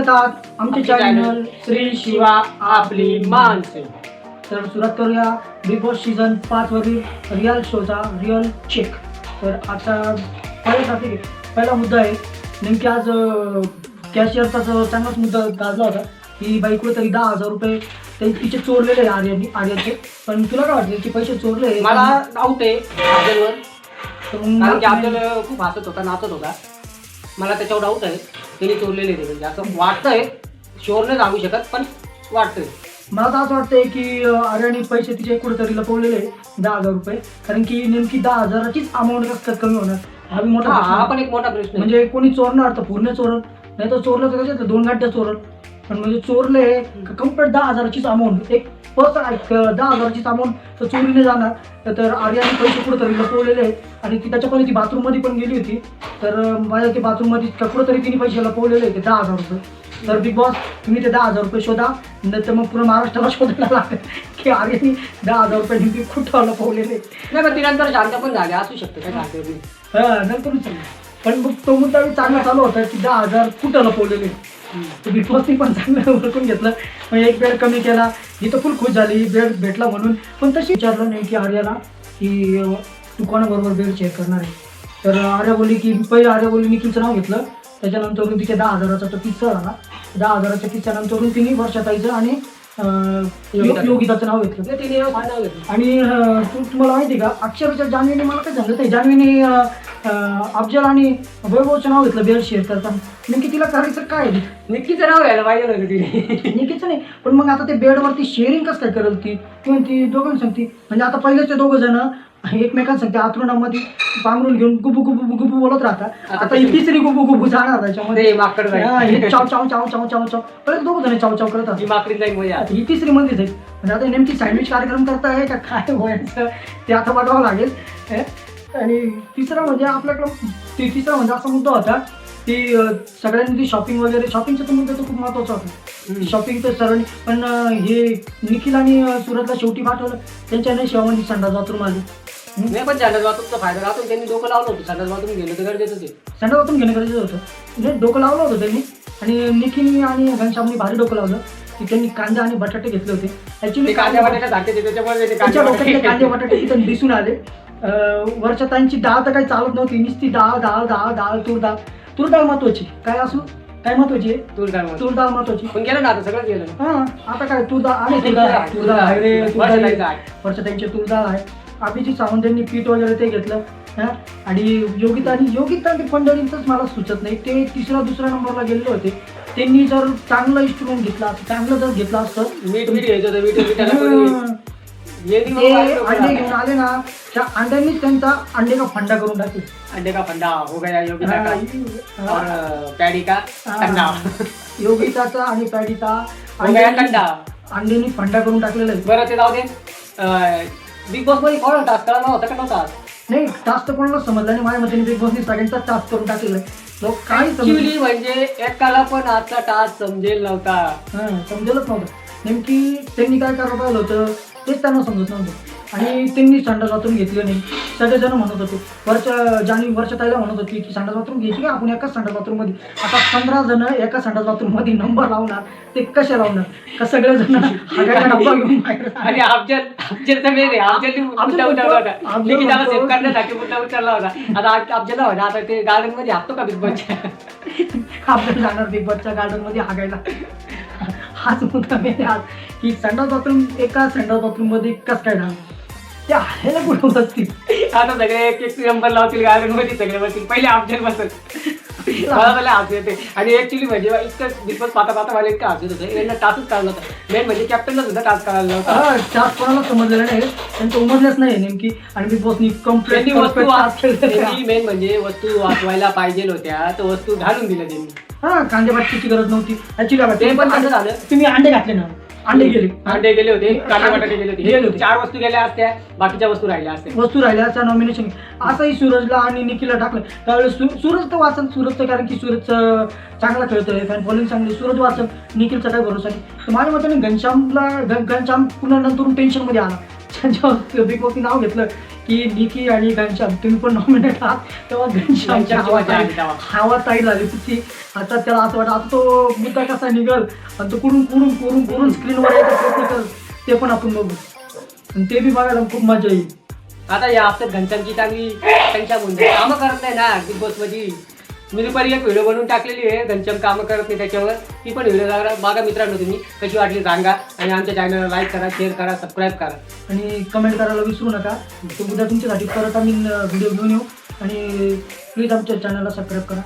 बघत आहात आमचे चॅनल श्री शिवा आपली माणसे. तर सुरुवात करूया बिग बॉस सीझन पाच वरील रिअल शोचा रिअल चेक तर आता पहिला पहिला मुद्दा आहे नेमकी आज कॅशियरचा चांगलाच मुद्दा गाजला होता की बाई कुठेतरी दहा हजार रुपये ते तिचे चोरलेले आर्यानी आर्याचे. पण तुला काय वाटतं की पैसे चोरले मला डाऊट आहे तर कारण की अफजल खूप हसत होता नाचत होता. मला त्याच्यावर डाऊट आहे. त्यांनी चोरलेले ते म्हणजे असं वाटतंय. शोर नाही सांगू शकत पण वाटतंय. मला तर असं वाटतंय की अं, आर्याने पैसे तिचे कुठेतरी लपवलेले आहे, दहा हजार रुपये. कारण की नेमकी दहा हजाराचीच अमाऊंट काय कमी होणार. हा मोठा हा हा. पण एक मोठा प्रश्न म्हणजे कोणी चोरणार तर पूर्ण चोरल. नाही तर चोरलं तर कसं दोन गाड्या चोरल. पण म्हणजे चोरले कंप्लीट दहा हजाराचीच अमाऊंट एक पर्सन दहा हजाराचीच अमाऊंट तर चोरीने जाणार. तर- तर आर्याने पैसे कुठेतरी लपवलेले आहेत. आणि ती त्याच्यामध्ये ती बाथरूममध्ये पण गेली होती. तर माझ्या ते बाथरूममध्ये कुठेतरी तिने पैसे लपवलेले आहेत. ते दहा हजार रुपये. तर बिग बॉस तुम्ही ते दहा हजार रुपये शोधा. नाही तर मग पूर्ण महाराष्ट्राला शोधायला लागेल की आर्याने दहा हजार रुपये नेमकी कुठं लपवलेले. नाही पण ती नंतर शांत पण झाले. असू शकते काय. हा नंतर पण मग तो मुद्दा चांगला चालू होता की दहा हजार कुठं लपवलेले तर बिग बॉसने पण चांगलं ओळखून घेतलं. मग एक बेड कमी केला. ही तर फुल खुश झाली. बेड भेटला म्हणून. पण तशी विचारलं नाही की आर्याला की तू कोणाबरोबर बेड चेक करणार आहे? तर आर्या बोलली की पहिले आर्या बोलली निखिलचं नाव घेतलं. त्याच्यानंतरून तिच्या दहा हजाराचा तो किस्सा झाला दहा हजाराच्या किस्सानंतरून तिने वर्षाताईचं आणि अं, योगिताचं. नाव घेतलं नाही, तिने व्यवस्थित नाव घेतलं. आणि अं, तू तुम्हाला माहिती आहे का अक्षरच्या जान्हवीने मला काय सांगत नाही जान्हवीने अं, अं, अफजल आणि वैभवचं नाव घेतलं बेड शेअर करताना नेमकी तिला करायचं काय आहे? निक्कीचं नाव घ्यायला पाहिजे होतं तिने निकीचं नाही पण मग आता ते बेडवरती शेअरिंग कसं काय करेल ती किंवा ती दोघांना सांगते म्हणजे आता पहिलेच ते दोघं जण एकमेकांना सांगते आतरुणामध्ये पांघरून घेऊन गुबू गुबू गुबू बोलत राहतात. आता ही तिसरी गुबू गुबू जाणार त्याच्यामध्ये. माकड जाईल. चाव चाव चाव चाव चाव चाव. पहिले दोघं जण चाव चाव करत असतात. माकडी जाईल ही तिसरी मध्येच आहे. म्हणजे आता नेमकी सँडविच कार्यक्रम करताय का काय ते आता बघावं लागेल? आणि तिसरा म्हणजे आपल्याकडं तिसरा म्हणजे असा मुद्दा होता की सगळ्यांनी ती शॉपिंग वगैरे शॉपिंगचा तर मुद्दा तो खूप महत्त्वाचा होता. शॉपिंग तर सर्वांनी पण हे निखिल आणि सुरतला शेवटी पाठवलं. त्यांच्या नाही शिवामध्ये संडास बाथरूम आली. नाही पण संडास बाथरूमचा फायदा राहतो. त्यांनी डोकं लावलं होतं. संडास बाथरूम गेलं तर गरजेचं आहे. संडास बाथरूम घेणं गरजेचं होतं. म्हणजे डोकं लावलं होतं त्यांनी. आणि निखिल आणि घनश्यामनी भारी डोकं लावलं. की त्यांनी कांदा आणि बटाटे घेतले होते. ते ऍक्च्युली कांद्या बटाट्या ते त्याच्यामुळे त्याच्या कांदे डोक्यातले कांदे बटाटे- बटाटे तिथं दिसून आले. अं, वरच्या ताईंची डाळ तर काही चालत नव्हती. नुसती डाळ डाळ डाळ डाळ तूर डाळ. तूर डाळ महत्वाची. काय असू? काय महत्वाची आहे? तूर डाळ. तूर डाळ महत्वाची. पण गेलं ना आता सगळंच गेलं. हा आता काय? तूर डाळ आहे तूर डाळ तूर डाळ आहे रे तूर डाळ वर्षाताईचं आहे. आहे. वरच्या ताईंचे तूर डाळ आहे. अभिजित सावंत यांनी पीठ वगैरे ते घेतलं हा? आणि योगिता आणि योगिता आणि फंडरींचंच मला सुचत नाही. ते तिसरा दुसऱ्या नंबरला गेलेले होते. त्यांनी जर चांगलं इन्स्ट्रुमेंट घेतला चांगलं जर घेतलं असतं मीठ मीठ घ्यायचं होतं मीठ मीठाला कोणी- हं. येणी मग ते काय लोकं अंडे घेऊन आले ना त्या अंड्यांनीच त्यांचा अंडे का फंडा करून टाकले. अंडे का फंडा? हो गया योगिता का? हा. और अ, पैडी का ठंडा योगिताचा आणि पॅडीचा हो अंड्यांनी फंडा करून टाकलेला आहे. बरं ते जाऊ दे. बिग बॉसमध्ये कोण टास्क करायला होता का नव्हता नाही टास्क तर कोणाला समजला नाही. माझ्या मते बिग बॉसने सगळ्यांचा टास्क करून टाकलेला लोक काय ऍक्च्युली म्हणजे एकाला पण आजचा टास्क समजेल नव्हता. समजेलच नव्हतं. नेमकी त्यांनी काय करायला पाहिलं होतं तेच त्यांना समजत नव्हतं. आणि त्यांनी संडास बाथरूम घेतलं नाही. सगळेजण म्हणत होते. वरच्या जाणी वरच्या ताईला म्हणत होती की संडास बाथरूम घ्यायची का? आपण एकाच संडास बाथरूममध्ये आता पंधरा जण एका संडास बाथरूममध्ये नंबर लावणार. ते कसे लावणार? का सगळेजण हागायचा डब्बा घेऊन बाहेर जाणार? आणि अफजल अफजलचा मेन आहे अफजल मुद्दा उठवला होता. अफजल निकिताला म्हणतो- सेव्ह करण्यासाठी मुद्दा उचलला होता. आता अफ- अफजलला होता. आता ते गार्डनमध्ये हाकतो का बिग बॉसच्या? जाणार बिग बॉसच्या गार्डनमध्ये हागायला. हाच मुद्दा मेन आज. की संडास बाथरूम एका संडास बाथरूममध्ये कस काय राहणार? ते आहे ना कुठं असतील आता सगळे एक एक नंबर लावतील गार्डनमध्ये सगळे बसतील पहिले अफजल बसत. मला येते आणि ऍक्च्युली म्हणजे इतकं पाहता पाहता मला इतकं हसत होतं. यांना टास्कच काढला होता मेन म्हणजे कॅप्टनला सुद्धा टास्क काढला होता हा, टास्क कोणाला समजलेलं नाही. त्यांचं उमजलंच नाही नेमकी. आणि बिग बॉसनी त्यांनी कंप्लीट वस्तू वाच- त्यांनी मेन म्हणजे वस्तू वाचवायला पाहिजे होत्या. तर वस्तू घालून दिल्या त्यांनी. हा कांदे बटाट्याची गरज नव्हती. ऍक्च्युली ते पण कसं झालं? तुम्ही अंडे घातले ना. अंडे गेले. अंडे गेले होते कांदे बटाटे गेले गेले होते. होते. चार वस्तू गेल्या असत्या बाकीच्या वस्तू राहिल्या असत्या. वस्तू राहिल्या त्या नॉमिनेशन असंही सूरजला आणि निखिलला टाकलं. त्यावेळेस सूरज तर वाचन सूरजचं कारण की सूरजचं चांगला खेळतोय. फॅन फॉलोइंग चांगली. सूरज वाचन निखिलचा काय भरोसा नाही. तर माझ्या मताने घनश्यामला घन- घनश्याम पुन्हा नंतर टेन्शनमध्ये आला. त्यांच्या बिग बॉसने नाव घेतलं की निकी आणि घनश्याम तुम्ही पण नॉमिनेट आहात. तेव्हा घनश्यामची घनश्यामची हवा ताई- तेव्हा. हवा ताई झाली होती. आता त्याला असं वाटतं आता तो मुद्दा कसा निघल? आणि तो कुडून कुडून कुडून कुडून स्क्रीनवर यायचा प्रयत्न कर ते पण आपण बघू. आणि ते बी बघायला खूप मजा येईल. आता या हप्त्यात घनश्यामची चांगली म्हणजे कामं करत नाही ना बिग बॉसमध्ये मी दुपारी एक व्हिडिओ बनवून टाकलेली आहे. घनश्याम कामं करत नाही त्याच्यावर. ती पण व्हिडिओ बघा मित्रांनो तुम्ही कशी वाटली सांगा. आणि आमच्या चॅनलला लाईक करा शेअर करा सबस्क्राईब करा. आणि कमेंट करायला विसरू नका. तर उद्या तुमच्यासाठी परत आम्ही व्हिडिओ घेऊन येऊ. आणि प्लीज आमच्या चॅनलला सबस्क्राईब करा.